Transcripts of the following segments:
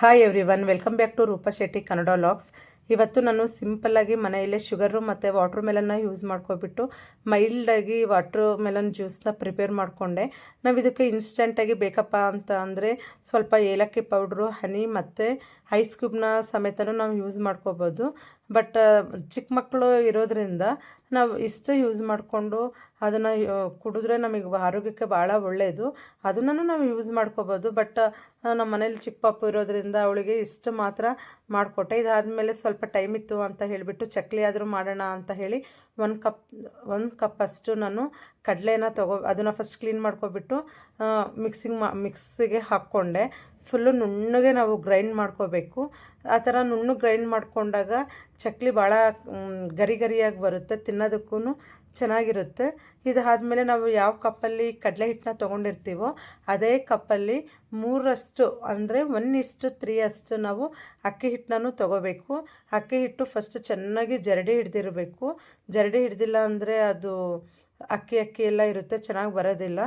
hi everyone welcome back to Roopa Shetty Kannada vlogs ಇವತ್ತು ನಾನು ಸಿಂಪಲ್ಲಾಗಿ ಮನೆಯಲ್ಲೇ ಶುಗರು ಮತ್ತು ವಾಟ್ರ್ ಮೆಲನ್ನ ಯೂಸ್ ಮಾಡ್ಕೊಬಿಟ್ಟು ಮೈಲ್ಡಾಗಿ ವಾಟ್ರ್ ಮೆಲನ್ ಜ್ಯೂಸ್ನ ಪ್ರಿಪೇರ್ ಮಾಡಿಕೊಂಡೆ. ನಾವು ಇದಕ್ಕೆ ಇನ್ಸ್ಟೆಂಟಾಗಿ ಬೇಕಪ್ಪ ಅಂತ ಅಂದರೆ ಸ್ವಲ್ಪ ಏಲಕ್ಕಿ ಪೌಡ್ರು ಹನಿ ಮತ್ತು ಐಸ್ ಕ್ಯೂಬ್ನ ಸಮೇತನೂ ನಾವು ಯೂಸ್ ಮಾಡ್ಕೋಬೋದು. ಬಟ್ ಚಿಕ್ಕ ಮಕ್ಕಳು ಇರೋದ್ರಿಂದ ನಾವು ಇಷ್ಟು ಯೂಸ್ ಮಾಡಿಕೊಂಡು ಅದನ್ನು ಕುಡಿದ್ರೆ ನಮಗೆ ಆರೋಗ್ಯಕ್ಕೆ ಭಾಳ ಒಳ್ಳೆಯದು ಅದನ್ನು ನಾವು ಯೂಸ್ ಮಾಡ್ಕೋಬೋದು. ಬಟ್ ನಮ್ಮ ಮನೇಲಿ ಚಿಕ್ಕ ಪಾಪು ಇರೋದ್ರಿಂದ ಅವಳಿಗೆ ಇಷ್ಟು ಮಾತ್ರ ಮಾಡಿಕೊಟ್ಟೆ. ಇದಾದಮೇಲೆ ಸ್ವಲ್ಪ ಟೈಮ್ ಇತ್ತು ಅಂತ ಹೇಳಿಬಿಟ್ಟು ಚಕ್ಲಿ ಆದರೂ ಮಾಡೋಣ ಅಂತ ಹೇಳಿ ಒಂದು ಕಪ್ ಒಂದು ಕಪ್ ಅಷ್ಟು ನಾನು ಕಡಲೆನ ತಗೋ, ಅದನ್ನು ಫಸ್ಟ್ ಕ್ಲೀನ್ ಮಾಡ್ಕೊಬಿಟ್ಟು ಮಿಕ್ಸಿಂಗ್ ಮಾ ಮಿಕ್ಸಿಗೆ ಹಾಕ್ಕೊಂಡೆ. ಫುಲ್ಲು ನುಣ್ಣಗೆ ನಾವು ಗ್ರೈಂಡ್ ಮಾಡ್ಕೋಬೇಕು. ಆ ಥರ ನುಣ್ಣಗೆ ಗ್ರೈಂಡ್ ಮಾಡಿಕೊಂಡಾಗ ಚಕ್ಲಿ ಭಾಳ ಗರಿ ಗರಿಯಾಗಿ ಬರುತ್ತೆ. ತಿನ್ನೋದಕ್ಕೂ ಚೆನ್ನಾಗಿರುತ್ತೆ. ಇದಾದಮೇಲೆ ನಾವು ಯಾವ ಕಪ್ಪಲ್ಲಿ ಕಡಲೆ ಹಿಟ್ಟನ್ನ ತೊಗೊಂಡಿರ್ತೀವೋ ಅದೇ ಕಪ್ಪಲ್ಲಿ ಮೂರಷ್ಟು ಅಂದರೆ ಒನ್ ಇಷ್ಟು ತ್ರೀ ಅಷ್ಟು ನಾವು ಅಕ್ಕಿ ಹಿಟ್ಟನ್ನು ತೊಗೋಬೇಕು. ಅಕ್ಕಿ ಹಿಟ್ಟು ಫಸ್ಟ್ ಚೆನ್ನಾಗಿ ಜರಡಿ ಹಿಡ್ದಿರಬೇಕು. ಜರಡಿ ಹಿಡ್ದಿಲ್ಲ ಅಂದರೆ ಅದು ಅಕ್ಕಿ ಅಕ್ಕಿ ಎಲ್ಲ ಇರುತ್ತೆ, ಚೆನ್ನಾಗಿ ಬರೋದಿಲ್ಲ.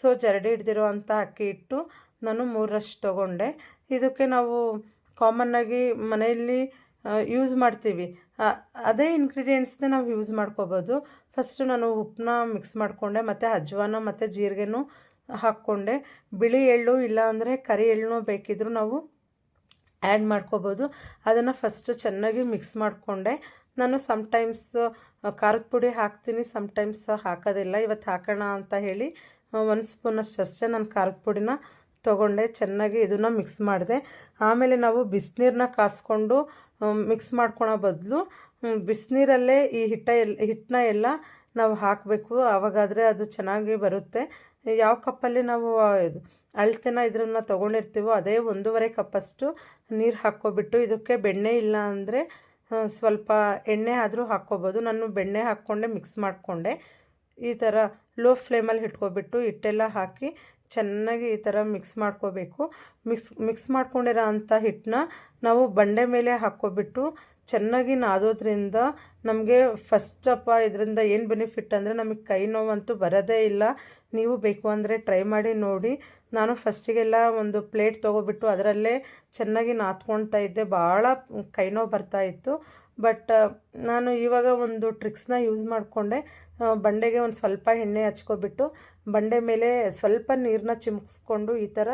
ಸೊ ಜರಡಿ ಹಿಡ್ದಿರೋ ಅಂಥ ಅಕ್ಕಿ ಹಿಟ್ಟು ನಾನು ಮೂರಷ್ಟು ತೊಗೊಂಡೆ. ಇದಕ್ಕೆ ನಾವು ಕಾಮನ್ನಾಗಿ ಮನೆಯಲ್ಲಿ ಯೂಸ್ ಮಾಡ್ತೀವಿ. ಅದೇ ಇನ್ಗ್ರೀಡಿಯೆಂಟ್ಸ್ನೇ ನಾವು ಯೂಸ್ ಮಾಡ್ಕೋಬೋದು. ಫಸ್ಟು ನಾನು ಉಪ್ಪನ್ನ ಮಿಕ್ಸ್ ಮಾಡಿಕೊಂಡೆ, ಮತ್ತು ಅಜ್ವಾನ, ಮತ್ತು ಜೀರಿಗೆನೂ ಹಾಕ್ಕೊಂಡೆ. ಬಿಳಿ ಎಳ್ಳು ಇಲ್ಲ ಅಂದರೆ ಕರಿ ಎಳ್ಳು ಬೇಕಿದ್ದರೂ ನಾವು ಆ್ಯಡ್ ಮಾಡ್ಕೋಬೋದು. ಅದನ್ನು ಫಸ್ಟ್ ಚೆನ್ನಾಗಿ ಮಿಕ್ಸ್ ಮಾಡಿಕೊಂಡೆ. ನಾನು ಸಮ್ಟೈಮ್ಸ್ ಖಾರದ ಪುಡಿ ಹಾಕ್ತೀನಿ ಸಮ್ಟೈಮ್ಸ್ ಹಾಕೋದಿಲ್ಲ. ಇವತ್ತು ಹಾಕೋಣ ಅಂತ ಹೇಳಿ ಒಂದು ಸ್ಪೂನಷ್ಟು ಅಷ್ಟೇ ನಾನು ಖಾರದ ಪುಡಿನ ತೊಗೊಂಡೆ, ಚೆನ್ನಾಗಿ ಇದನ್ನು ಮಿಕ್ಸ್ ಮಾಡಿದೆ. ಆಮೇಲೆ ನಾವು ಬಿಸಿನೀರನ್ನ ಕಾಸ್ಕೊಂಡು ಮಿಕ್ಸ್ ಮಾಡ್ಕೊಳೋ ಬದಲು ಬಿಸಿನೀರಲ್ಲೇ ಈ ಹಿಟ್ಟ ಎಲ್ಲ ಹಿಟ್ಟನ್ನ ಎಲ್ಲ ನಾವು ಹಾಕಬೇಕು. ಆವಾಗಾದರೆ ಅದು ಚೆನ್ನಾಗಿ ಬರುತ್ತೆ. ಯಾವ ಕಪ್ಪಲ್ಲಿ ನಾವು ಇದು ಅಳತೆನ ಇದನ್ನ ತೊಗೊಂಡಿರ್ತೀವೋ ಅದೇ ಒಂದೂವರೆ ಕಪ್ಪಷ್ಟು ನೀರು ಹಾಕ್ಕೊಬಿಟ್ಟು ಇದಕ್ಕೆ ಬೆಣ್ಣೆ ಇಲ್ಲ ಅಂದರೆ ಸ್ವಲ್ಪ ಎಣ್ಣೆ ಆದರೂ ಹಾಕ್ಕೋಬೋದು. ನಾನು ಬೆಣ್ಣೆ ಹಾಕ್ಕೊಂಡೆ ಮಿಕ್ಸ್ ಮಾಡಿಕೊಂಡೆ. ಈ ಥರ ಲೋ ಫ್ಲೇಮಲ್ಲಿ ಇಟ್ಕೊಬಿಟ್ಟು ಹಿಟ್ಟೆಲ್ಲ ಹಾಕಿ ಚೆನ್ನಾಗಿ ಈ ಥರ ಮಿಕ್ಸ್ ಮಾಡ್ಕೋಬೇಕು. ಮಿಕ್ಸ್ ಮಿಕ್ಸ್ ಮಾಡ್ಕೊಂಡಿರೋ ಅಂಥ ಹಿಟ್ಟನ್ನ ನಾವು ಬಂಡೆ ಮೇಲೆ ಹಾಕ್ಕೊಬಿಟ್ಟು ಚೆನ್ನಾಗಿ ನಾದೋದ್ರಿಂದ ನಮಗೆ ಫಸ್ಟ್ ಅಪ್ಪ ಇದರಿಂದ ಏನು ಬೆನಿಫಿಟ್ ಅಂದರೆ ನಮಗೆ ಕೈ ನೋವಂತೂ ಬರೋದೇ ಇಲ್ಲ. ನೀವು ಬೇಕು ಅಂದರೆ ಟ್ರೈ ಮಾಡಿ ನೋಡಿ. ನಾನು ಫಸ್ಟಿಗೆಲ್ಲ ಒಂದು ಪ್ಲೇಟ್ ತೊಗೊಬಿಟ್ಟು ಅದರಲ್ಲೇ ಚೆನ್ನಾಗಿ ನಾದ್ಕೊಳ್ತಾ ಇದ್ದೆ. ಭಾಳ ಕೈ ನೋವು ಬರ್ತಾಯಿತ್ತು ಬಟ್ ನಾನು ಇವಾಗ ಒಂದು ಟ್ರಿಕ್ಸ್ನ ಯೂಸ್ ಮಾಡಿಕೊಂಡೆ. ಬಂಡೆಗೆ ಒಂದು ಸ್ವಲ್ಪ ಎಣ್ಣೆ ಹಚ್ಕೊಬಿಟ್ಟು ಬಂಡೆ ಮೇಲೆ ಸ್ವಲ್ಪ ನೀರನ್ನ ಚಿಮುಕ್ಸ್ಕೊಂಡು ಈ ಥರ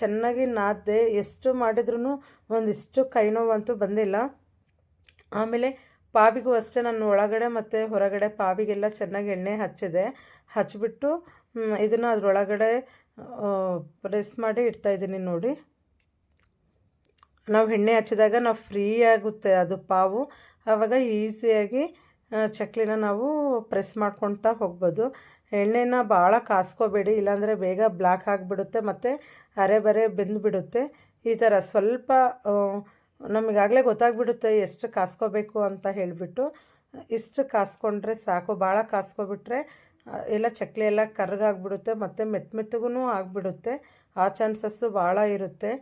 ಚೆನ್ನಾಗಿ ನಾದ್ದೆ. ಎಷ್ಟು ಮಾಡಿದ್ರೂ ಒಂದಿಷ್ಟು ಕೈ ನೋವಂತೂ ಬಂದಿಲ್ಲ. ಆಮೇಲೆ ಪಾವಿಗೂ ಅಷ್ಟೇ ನಾನು ಒಳಗಡೆ ಮತ್ತು ಹೊರಗಡೆ ಪಾವಿಗೆಲ್ಲ ಚೆನ್ನಾಗಿ ಎಣ್ಣೆ ಹಚ್ಚಿದೆ. ಹಚ್ಚಿಬಿಟ್ಟು ಇದನ್ನು ಅದರೊಳಗಡೆ ಪ್ರೆಸ್ ಮಾಡಿ ಇಡ್ತಾಯಿದ್ದೀನಿ ನೋಡಿ. ನಾವು ಎಣ್ಣೆ ಹಚ್ಚಿದಾಗ ನಾವು ಫ್ರೀ ಆಗುತ್ತೆ ಅದು ಪಾವು. ಆವಾಗ ಈಸಿಯಾಗಿ ಚಕ್ಲಿನ ನಾವು ಪ್ರೆಸ್ ಮಾಡ್ಕೊಳ್ತಾ ಹೋಗ್ಬೋದು. ಎಣ್ಣೆನ ಭಾಳ ಕಾಸ್ಕೋಬೇಡಿ, ಇಲ್ಲಾಂದರೆ ಬೇಗ ಬ್ಲ್ಯಾಕ್ ಆಗಿಬಿಡುತ್ತೆ, ಮತ್ತು ಅರೆ ಬರೆ ಬೆಂದುಬಿಡುತ್ತೆ. ಈ ಥರ ಸ್ವಲ್ಪ ನಮಗಾಗಲೇ ಗೊತ್ತಾಗ್ಬಿಡುತ್ತೆ ಎಷ್ಟು ಕಾಸ್ಕೋಬೇಕು ಅಂತ ಹೇಳಿಬಿಟ್ಟು. ಇಷ್ಟು ಕಾಸ್ಕೊಂಡ್ರೆ ಸಾಕು ಭಾಳ ಕಾಸ್ಕೊಬಿಟ್ರೆ ಎಲ್ಲ ಚಕ್ಲಿ ಎಲ್ಲ ಕರ್ಗಾಗ್ಬಿಡುತ್ತೆ, ಮತ್ತು ಮೆತ್ತ ಮೆತ್ತಗೂ ಆಗಿಬಿಡುತ್ತೆ. ಆ ಚಾನ್ಸಸ್ಸು ಭಾಳ ಇರುತ್ತೆ.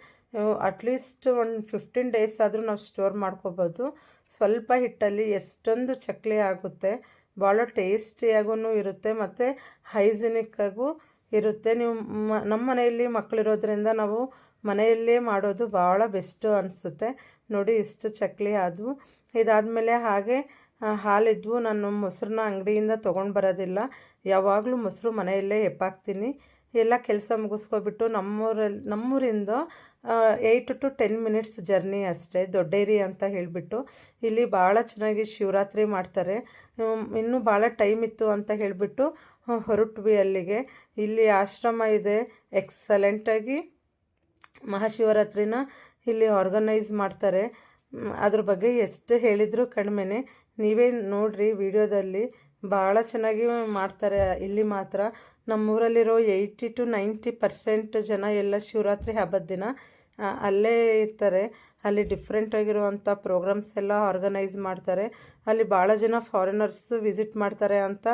ಅಟ್ಲೀಸ್ಟ್ ಒಂದು ಫಿಫ್ಟೀನ್ ಡೇಸ್ ಆದರೂ ನಾವು ಸ್ಟೋರ್ ಮಾಡ್ಕೋಬೋದು. ಸ್ವಲ್ಪ ಹಿಟ್ಟಲ್ಲಿ ಎಷ್ಟೊಂದು ಚಕ್ಲಿ ಆಗುತ್ತೆ, ಭಾಳ ಟೇಸ್ಟಿಯಾಗೂ ಇರುತ್ತೆ ಮತ್ತು ಹೈಜಿನಿಕ್ಕಾಗೂ ಇರುತ್ತೆ. ನೀವು ನಮ್ಮ ಮನೆಯಲ್ಲಿ ಮಕ್ಕಳಿರೋದ್ರಿಂದ ನಾವು ಮನೆಯಲ್ಲೇ ಮಾಡೋದು ಭಾಳ ಬೆಸ್ಟು ಅನಿಸುತ್ತೆ. ನೋಡಿ ಇಷ್ಟು ಚಕ್ಲಿ ಆದವು. ಇದಾದಮೇಲೆ ಹಾಗೆ ಹಾಲಿದ್ವು. ನಾನು ಮೊಸರನ್ನ ಅಂಗಡಿಯಿಂದ ತೊಗೊಂಡು ಬರೋದಿಲ್ಲ. ಯಾವಾಗಲೂ ಮೊಸರು ಮನೆಯಲ್ಲೇ ಹೆಪ್ಪಾಕ್ತೀನಿ. ಎಲ್ಲ ಕೆಲಸ ಮುಗಿಸ್ಕೊಬಿಟ್ಟು ನಮ್ಮೂರಲ್ಲಿ ನಮ್ಮೂರಿಂದ eight to ten minutes journey ಅಷ್ಟೇ, ದೊಡ್ಡೇರಿ ಅಂತ ಹೇಳಿಬಿಟ್ಟು. ಇಲ್ಲಿ ಭಾಳ ಚೆನ್ನಾಗಿ ಶಿವರಾತ್ರಿ ಮಾಡ್ತಾರೆ. ಇನ್ನೂ ಭಾಳ ಟೈಮ್ ಇತ್ತು ಅಂತ ಹೇಳಿಬಿಟ್ಟು ಹೊರಟ್ವಿ ಅಲ್ಲಿಗೆ. ಇಲ್ಲಿ ಆಶ್ರಮ ಇದೆ ಎಕ್ಸಲೆಂಟಾಗಿ ಮಹಾಶಿವರಾತ್ರಿನ ಇಲ್ಲಿ ಆರ್ಗನೈಸ್ ಮಾಡ್ತಾರೆ. ಅದ್ರ ಬಗ್ಗೆ ಎಷ್ಟು ಹೇಳಿದರೂ ಕಡಿಮೆನೆ ನೀವೇ ನೋಡಿರಿ ವಿಡಿಯೋದಲ್ಲಿ ಭಾಳ ಚೆನ್ನಾಗಿ ಮಾಡ್ತಾರೆ. ಇಲ್ಲಿ ಮಾತ್ರ ನಮ್ಮೂರಲ್ಲಿರೋ ಏಯ್ಟಿ ಟು ನೈಂಟಿ ಪರ್ಸೆಂಟ್ ಜನ ಎಲ್ಲ ಶಿವರಾತ್ರಿ ಹಬ್ಬದ ದಿನ ಅಲ್ಲೇ ಇರ್ತಾರೆ. ಅಲ್ಲಿ ಡಿಫ್ರೆಂಟ್ ಆಗಿರುವಂಥ ಪ್ರೋಗ್ರಾಮ್ಸ್ ಎಲ್ಲ ಆರ್ಗನೈಸ್ ಮಾಡ್ತಾರೆ. ಅಲ್ಲಿ ಭಾಳ ಜನ ಫಾರಿನರ್ಸ್ ವಿಸಿಟ್ ಮಾಡ್ತಾರೆ ಅಂತ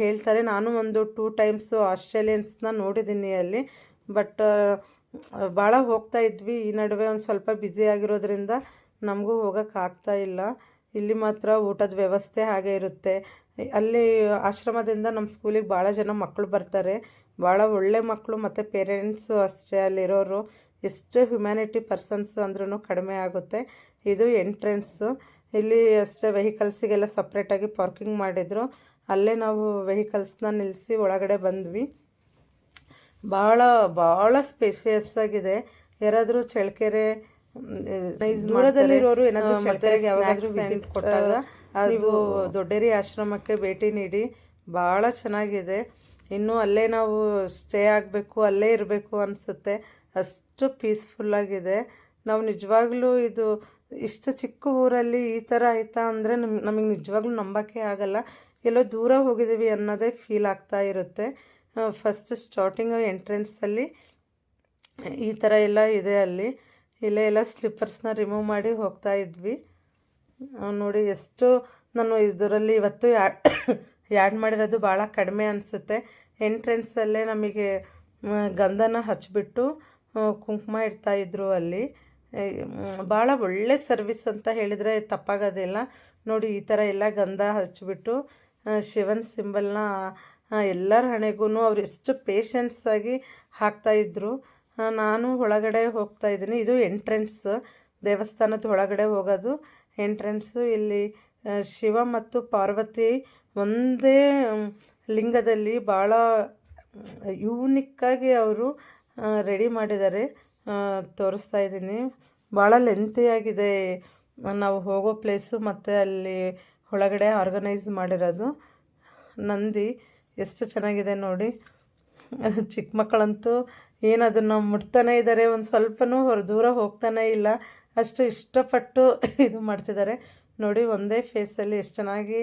ಹೇಳ್ತಾರೆ. ನಾನು ಒಂದು ಟೂ ಟೈಮ್ಸು ಆಸ್ಟ್ರೇಲಿಯನ್ಸ್ನ ನೋಡಿದ್ದೀನಿ ಅಲ್ಲಿ. ಬಟ್ ಭಾಳ ಹೋಗ್ತಾ ಇದ್ವಿ. ಈ ನಡುವೆ ಒಂದು ಸ್ವಲ್ಪ ಬ್ಯುಸಿ ಆಗಿರೋದ್ರಿಂದ ನಮಗೂ ಹೋಗೋಕ್ಕಾಗ್ತಾ ಇಲ್ಲ. ಇಲ್ಲಿ ಮಾತ್ರ ಊಟದ ವ್ಯವಸ್ಥೆ ಹಾಗೆ ಇರುತ್ತೆ. ಅಲ್ಲಿ ಆಶ್ರಮದಿಂದ ನಮ್ಮ ಸ್ಕೂಲಿಗೆ ಭಾಳ ಜನ ಮಕ್ಕಳು ಬರ್ತಾರೆ. ಭಾಳ ಒಳ್ಳೆ ಮಕ್ಕಳು ಮತ್ತು ಪೇರೆಂಟ್ಸು ಅಷ್ಟೇ ಅಲ್ಲಿರೋರು. ಎಷ್ಟು ಹ್ಯುಮ್ಯಾನಿಟಿ ಪರ್ಸನ್ಸ್ ಅಂದ್ರೂ ಕಡಿಮೆ ಆಗುತ್ತೆ. ಇದು ಎಂಟ್ರೆನ್ಸು ಇಲ್ಲಿ ಅಷ್ಟೇ ವೆಹಿಕಲ್ಸಿಗೆಲ್ಲ ಸಪ್ರೇಟಾಗಿ ಪಾರ್ಕಿಂಗ್ ಮಾಡಿದರು. ಅಲ್ಲೇ ನಾವು ವೆಹಿಕಲ್ಸ್ನ ನಿಲ್ಲಿಸಿ ಒಳಗಡೆ ಬಂದ್ವಿ. ಭಾಳ ಭಾಳ ಸ್ಪೇಸಿಯಸ್ ಆಗಿದೆ. ಯಾರಾದರೂ ಚಳ್ಳಕೆರೆ ದೂರದಲ್ಲಿರೋರು ಏನಾದರೂ ಮತ್ತೆ ಯಾವಾಗಾದರೂ ವಿಸಿಟ್ ಕೊಟ್ಟಾಗ ಅದು ದೊಡ್ಡೇರಿ ಆಶ್ರಮಕ್ಕೆ ಭೇಟಿ ನೀಡಿ ಭಾಳ ಚೆನ್ನಾಗಿದೆ. ಇನ್ನೂ ಅಲ್ಲೇ ನಾವು ಸ್ಟೇ ಆಗಬೇಕು, ಅಲ್ಲೇ ಇರಬೇಕು ಅನಿಸುತ್ತೆ. ಅಷ್ಟು ಪೀಸ್ಫುಲ್ಲಾಗಿದೆ ನಾವು ನಿಜವಾಗ್ಲೂ ಇದು ಇಷ್ಟು ಚಿಕ್ಕ ಊರಲ್ಲಿ ಈ ಥರ ಆಯ್ತಾ ಅಂದರೆ ನಮ್ಗೆ ನಮಗೆ ನಿಜವಾಗ್ಲೂ ನಂಬೋಕ್ಕೆ ಆಗಲ್ಲ. ಎಲ್ಲೋ ದೂರ ಹೋಗಿದ್ದೀವಿ ಅನ್ನೋದೇ ಫೀಲ್ ಆಗ್ತಾ ಇರುತ್ತೆ. ಫಸ್ಟ್ ಸ್ಟಾರ್ಟಿಂಗ್ ಎಂಟ್ರೆನ್ಸಲ್ಲಿ ಈ ಥರ ಎಲ್ಲ ಇದೆ ಅಲ್ಲಿ. ಇಲ್ಲೇ ಎಲ್ಲ ಸ್ಲಿಪ್ಪರ್ಸ್ನ ರಿಮೂವ್ ಮಾಡಿ ಹೋಗ್ತಾ ಇದ್ವಿ. ನೋಡಿ, ಎಷ್ಟು ನಾನು ಇದರಲ್ಲಿ ಇವತ್ತು ಆ್ಯಡ್ ಮಾಡಿರೋದು ಭಾಳ ಕಡಿಮೆ ಅನಿಸುತ್ತೆ. ಎಂಟ್ರೆನ್ಸಲ್ಲೇ ನಮಗೆ ಗಂಧನ ಹಚ್ಚಿಬಿಟ್ಟು ಕುಂಕುಮ ಇಡ್ತಾಯಿದ್ರು ಅಲ್ಲಿ. ಭಾಳ ಒಳ್ಳೆ ಸರ್ವಿಸ್ ಅಂತ ಹೇಳಿದರೆ ತಪ್ಪಾಗೋದಿಲ್ಲ. ನೋಡಿ, ಈ ಥರ ಎಲ್ಲ ಗಂಧ ಹಚ್ಚಿಬಿಟ್ಟು ಶಿವನ್ ಸಿಂಬಲ್ನ ಎಲ್ಲರ ಹಣೆಗೂ ಅವ್ರು ಎಷ್ಟು ಪೇಷನ್ಸಾಗಿ ಹಾಕ್ತಾಯಿದ್ರು ನಾನು ಒಳಗಡೆ ಹೋಗ್ತಾ ಇದ್ದೀನಿ. ಇದು ಎಂಟ್ರೆನ್ಸ್ ದೇವಸ್ಥಾನದ ಒಳಗಡೆ ಹೋಗೋದು. ಎಂಟ್ರೆನ್ಸು ಇಲ್ಲಿ ಶಿವ ಮತ್ತು ಪಾರ್ವತಿ ಒಂದೇ ಲಿಂಗದಲ್ಲಿ ಭಾಳ ಯೂನಿಕ್ಕಾಗಿ ಅವರು ರೆಡಿ ಮಾಡಿದ್ದಾರೆ. ತೋರಿಸ್ತಾ ಇದ್ದೀನಿ. ಭಾಳ ಲೆಂತಿಯಾಗಿದೆ ನಾವು ಹೋಗೋ ಪ್ಲೇಸು ಮತ್ತು ಅಲ್ಲಿ ಒಳಗಡೆ ಆರ್ಗನೈಸ್ ಮಾಡಿರೋದು. ನಂದಿ, ಎಷ್ಟು ಚೆನ್ನಾಗಿದೆ ನೋಡಿ. ಚಿಕ್ಕ ಮಕ್ಕಳಂತೂ ಏನು ಅದನ್ನು ಮುಟ್ತಾನೆ ಇದ್ದಾರೆ, ಒಂದು ಸ್ವಲ್ಪನೂ ಹೊರ ದೂರ ಹೋಗ್ತಾನೆ ಇಲ್ಲ. ಅಷ್ಟು ಇಷ್ಟಪಟ್ಟು ಇದು ಮಾಡ್ತಿದ್ದಾರೆ. ನೋಡಿ, ಒಂದೇ ಫೇಸಲ್ಲಿ ಎಷ್ಟು ಚೆನ್ನಾಗಿ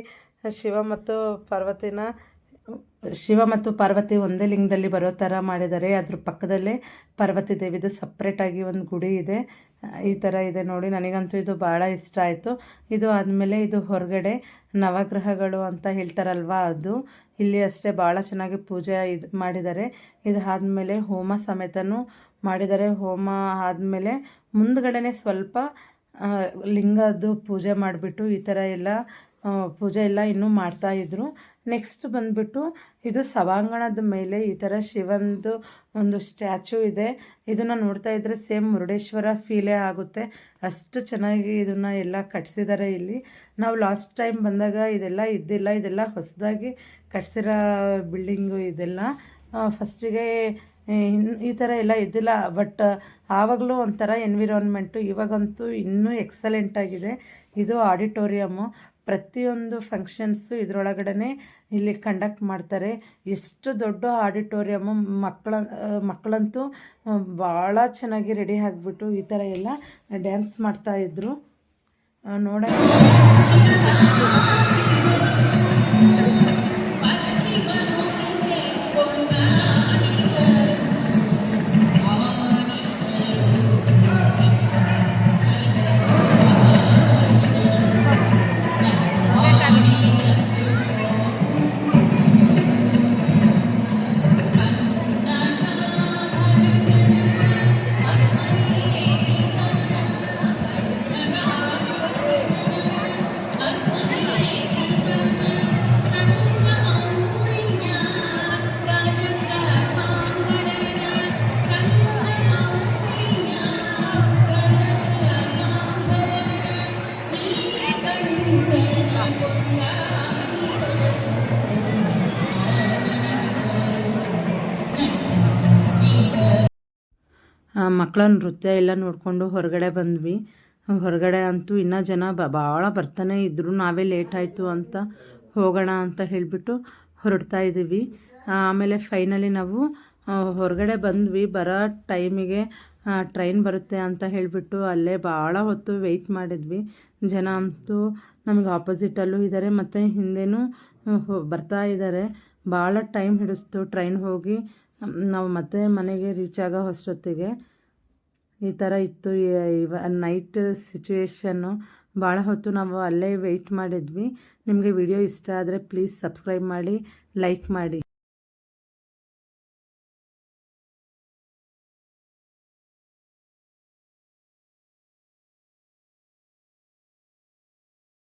ಶಿವ ಮತ್ತು ಪಾರ್ವತಿನ, ಶಿವ ಮತ್ತು ಪಾರ್ವತಿ ಒಂದೇ ಲಿಂಗದಲ್ಲಿ ಬರೋ ಥರ ಮಾಡಿದ್ದಾರೆ. ಅದ್ರ ಪಕ್ಕದಲ್ಲೇ ಪಾರ್ವತಿ ದೇವಿದು ಸಪ್ರೇಟಾಗಿ ಒಂದು ಗುಡಿ ಇದೆ. ಈ ಥರ ಇದೆ ನೋಡಿ, ನನಗಂತೂ ಇದು ಭಾಳ ಇಷ್ಟ ಆಯಿತು. ಇದು ಆದಮೇಲೆ ಇದು ಹೊರಗಡೆ ನವಗ್ರಹಗಳು ಅಂತ ಹೇಳ್ತಾರಲ್ವ ಅದು. ಇಲ್ಲಿ ಅಷ್ಟೇ ಭಾಳ ಚೆನ್ನಾಗಿ ಪೂಜೆ ಇದು ಮಾಡಿದ್ದಾರೆ. ಇದು ಆದಮೇಲೆ ಹೋಮ ಸಮೇತನೂ ಮಾಡಿದ್ದಾರೆ. ಹೋಮ ಆದಮೇಲೆ ಮುಂದ್ಗಡೆನೆ ಸ್ವಲ್ಪ ಲಿಂಗದ್ದು ಪೂಜೆ ಮಾಡಿಬಿಟ್ಟು ಈ ಥರ ಎಲ್ಲ ಪೂಜೆ ಎಲ್ಲ ಇನ್ನೂ ಮಾಡ್ತಾ ಇದ್ರು. ನೆಕ್ಸ್ಟ್ ಬಂದ್ಬಿಟ್ಟು ಇದು ಸಭಾಂಗಣದ ಮೇಲೆ ಈ ಥರ ಶಿವಂದು ಒಂದು ಸ್ಟ್ಯಾಚು ಇದೆ. ಇದನ್ನು ನೋಡ್ತಾ ಇದ್ರೆ ಸೇಮ್ ಮುರುಡೇಶ್ವರ ಫೀಲೇ ಆಗುತ್ತೆ. ಅಷ್ಟು ಚೆನ್ನಾಗಿ ಇದನ್ನು ಎಲ್ಲ ಕಟ್ಸಿದ್ದಾರೆ ಇಲ್ಲಿ. ನಾವು ಲಾಸ್ಟ್ ಟೈಮ್ ಬಂದಾಗ ಇದೆಲ್ಲ ಇದ್ದಿಲ್ಲ. ಇದೆಲ್ಲ ಹೊಸದಾಗಿ ಕಟ್ಸಿರೋ ಬಿಲ್ಡಿಂಗು ಇದೆಲ್ಲ. ಫಸ್ಟಿಗೆ ಈ ಥರ ಎಲ್ಲ ಇದ್ದಿಲ್ಲ. ಬಟ್ ಆವಾಗಲೂ ಒಂಥರ ಎನ್ವಿರಾನ್ಮೆಂಟು ಇವಾಗಂತೂ ಇನ್ನೂ ಎಕ್ಸಲೆಂಟ್ ಆಗಿದೆ. ಇದು ಆಡಿಟೋರಿಯಮ್ಮು ಪ್ರತಿಯೊಂದು ಫಂಕ್ಷನ್ಸು ಇದರೊಳಗಡೆ ಇಲ್ಲಿ ಕಂಡಕ್ಟ್ ಮಾಡ್ತಾರೆ. ಎಷ್ಟು ದೊಡ್ಡ ಆಡಿಟೋರಿಯಮ್ಮು ಮಕ್ಕಳ, ಮಕ್ಕಳಂತೂ ಭಾಳ ಚೆನ್ನಾಗಿ ರೆಡಿ ಆಗಿಬಿಟ್ಟು ಈ ಥರ ಎಲ್ಲ ಡ್ಯಾನ್ಸ್ ಮಾಡ್ತಾಯಿದ್ರು ನೋಡ ಮಕ್ಕಳ ನೃತ್ಯ ಎಲ್ಲ ನೋಡಿಕೊಂಡು ಹೊರಗಡೆ ಬಂದ್ವಿ. ಹೊರಗಡೆ ಅಂತೂ ಇನ್ನೂ ಜನ ಬ ಭಾಳ ಬರ್ತಾನೆ ಇದ್ದರು ನಾವೇ ಲೇಟ್ ಆಯಿತು ಅಂತ ಹೋಗೋಣ ಅಂತ ಹೇಳಿಬಿಟ್ಟು ಹೊರಡ್ತಾ ಇದ್ದೀವಿ. ಆಮೇಲೆ ಫೈನಲಿ ನಾವು ಹೊರಗಡೆ ಬಂದ್ವಿ. ಬರೋ ಟೈಮಿಗೆ ಟ್ರೈನ್ ಬರುತ್ತೆ ಅಂತ ಹೇಳಿಬಿಟ್ಟು ಅಲ್ಲೇ ಭಾಳ ಹೊತ್ತು ವೆಯ್ಟ್ ಮಾಡಿದ್ವಿ. ಜನ ಅಂತೂ ನಮಗೆ ಆಪೋಸಿಟಲ್ಲೂ ಇದ್ದಾರೆ ಮತ್ತು ಹಿಂದೆನೂ ಬರ್ತಾ ಇದ್ದಾರೆ ಭಾಳ ಟೈಮ್ ಹಿಡಿಸ್ತು ಟ್ರೈನ್ ಹೋಗಿ. ನಾವು ಮತ್ತೆ ಮನೆಗೆ ರೀಚ್ ಆಗೋ ಅಷ್ಟೊತ್ತಿಗೆ ಈ ಥರ ಇತ್ತು. ಇವ ನೈಟ್ ಸಿಚುವೇಶನ್ನು ಭಾಳ ಹೊತ್ತು ನಾವು ಅಲ್ಲೇ ವೆಯ್ಟ್ ಮಾಡಿದ್ವಿ. ನಿಮಗೆ ವಿಡಿಯೋ ಇಷ್ಟ ಆದರೆ ಪ್ಲೀಸ್ ಸಬ್ಸ್ಕ್ರೈಬ್ ಮಾಡಿ ಲೈಕ್ ಮಾಡಿ.